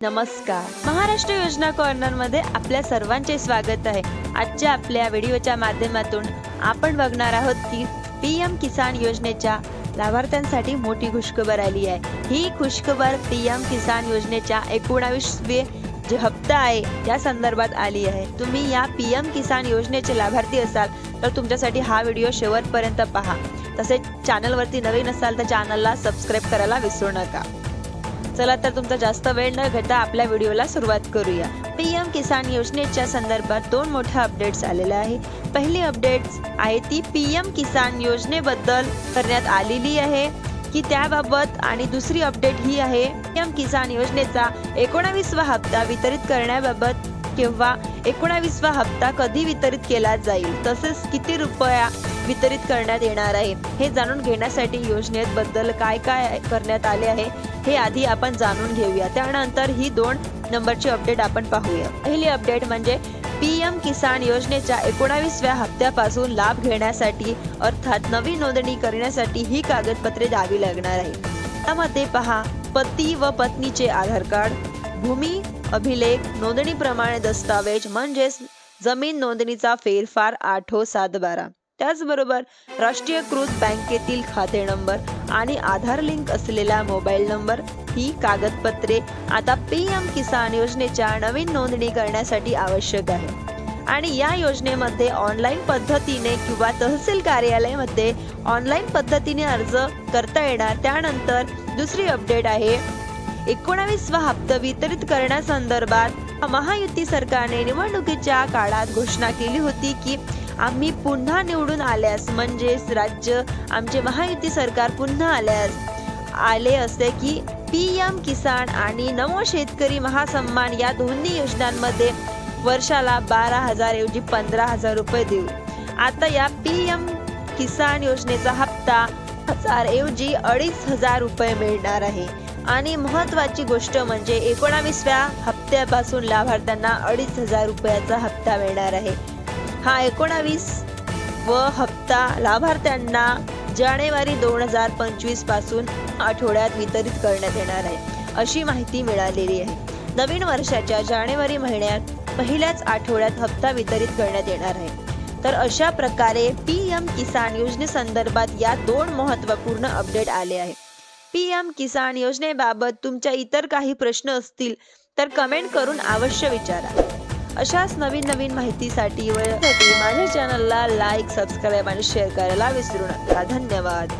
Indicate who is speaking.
Speaker 1: नमस्कार. महाराष्ट्र योजना कॉर्नरमध्ये आपल्या सर्वांचे स्वागत आहे. आजच्या आपल्या व्हिडिओच्या माध्यमातून आपण बघणार आहोत की पी एम किसान योजनेच्या लाभार्थ्यांसाठी मोठी खुशखबर आली आहे. ही खुशखबर पी एम किसान योजनेच्या एकोणावीसवे जे हप्ता आहे त्या संदर्भात आली आहे. तुम्ही या पी एम किसान योजनेचे लाभार्थी असाल तर तुमच्यासाठी हा व्हिडिओ शेवटपर्यंत पहा. तसेच चॅनलवरती नवीन असाल तर चॅनलला सबस्क्राईब करायला विसरू नका. चला तर तुमचा जास्त वेळ न घेता आपल्या व्हिडिओला सुरुवात करूया. पी एम किसान योजनेच्या संदर्भात दोन मोठ्या अपडेट्स आलेल्या आहे पहिली अपडेट्स आहे ती पी एम किसान योजनेबद्दल करण्यात आलेली आहे की त्याबाबत आणि दुसरी अपडेट ही आहे पी एम किसान योजनेचा एकोणावीसवा हप्ता वितरित करण्याबाबत किंवा एकोणावीसवा हप्ता कधी वितरित केला जाईल तसेच किती रुपया वितरित करण्यात येणार आहे हे जाणून घेण्यासाठी योजनेबद्दल काय काय करण्यात आले आहे हे आधी आपण जाणून घेऊया. त्यानंतर ही दोन नंबरची अपडेट आपण पाहूया. पहिली अपडेट म्हणजे पी एम किसान योजनेच्या एकोणावीसव्या हप्त्यापासून लाभ घेण्यासाठी अर्थात नवी नोंदणी करण्यासाठी ही कागदपत्रे द्यावी लागणार आहे. त्यामध्ये पहा पती व पत्नीचे आधार कार्ड भूमी अभिलेख नोंदणीप्रमाणे दस्तावेज म्हणजेच जमीन नोंदणीचा फेरफार आठो सात बारा. त्याचबरोबर राष्ट्रीयकृत बँकेतील खाते नंबर आणि आधार लिंक असलेला मोबाईल नंबर ही कागदपत्रे आता पी एम किसान योजनेच्या नवीन नोंदणी करण्यासाठी आवश्यक आहे. आणि या योजनेमध्ये ऑनलाईन पद्धतीने किंवा तहसील कार्यालयामध्ये ऑनलाईन पद्धतीने अर्ज करता येणार. त्यानंतर दुसरी अपडेट आहे. एकोणावीसवा हप्ता वितरित करण्यासंदर्भात महायुती सरकारने निवडणुकीच्या काळात घोषणा केली होती की आम्ही पुन्हा निवडून आल्यास म्हणजेच राज्य आमचे महायुती सरकार पुन्हा आल्यास आले असते की पी एम किसान आणि नमो शेतकरी महासन्मान या दोन्ही योजनांमध्ये वर्षाला बारा हजार ऐवजी पंधरा हजार रुपये देऊ. आता या पी एम किसान योजनेचा हप्ता हजार ऐवजी अडीच हजार रुपये मिळणार आहे. आणि महत्वाची गोष्ट म्हणजे एकोणावीसव्या हप्त्यापासून लाभार्थ्यांना अडीच हजार रुपयाचा हप्ता मिळणार आहे. हा एकोणावीस व हप्ता लाभार्थ्यांना जानेवारी दोन हजार पंचवीसपासून आठवड्यात वितरित करण्यात येणार आहे. अशी माहिती मिळालेली आहे. नवीन वर्षाच्या जानेवारी महिन्यात पहिल्याच आठवड्यात हप्ता वितरित करण्यात येणार आहे. तर अशा प्रकारे पी एम किसान योजनेसंदर्भात या दोन महत्त्वपूर्ण अपडेट आले आहे. पी एम किसान योजनेबाबत तुमच्या इतर काही प्रश्न असतील तर कमेंट करून अवश्य विचारा. अशाच नवीन नवीन माहितीसाठी व माझ्या चॅनलला लाईक सबस्क्राईब आणि शेअर करायला विसरू नका. धन्यवाद.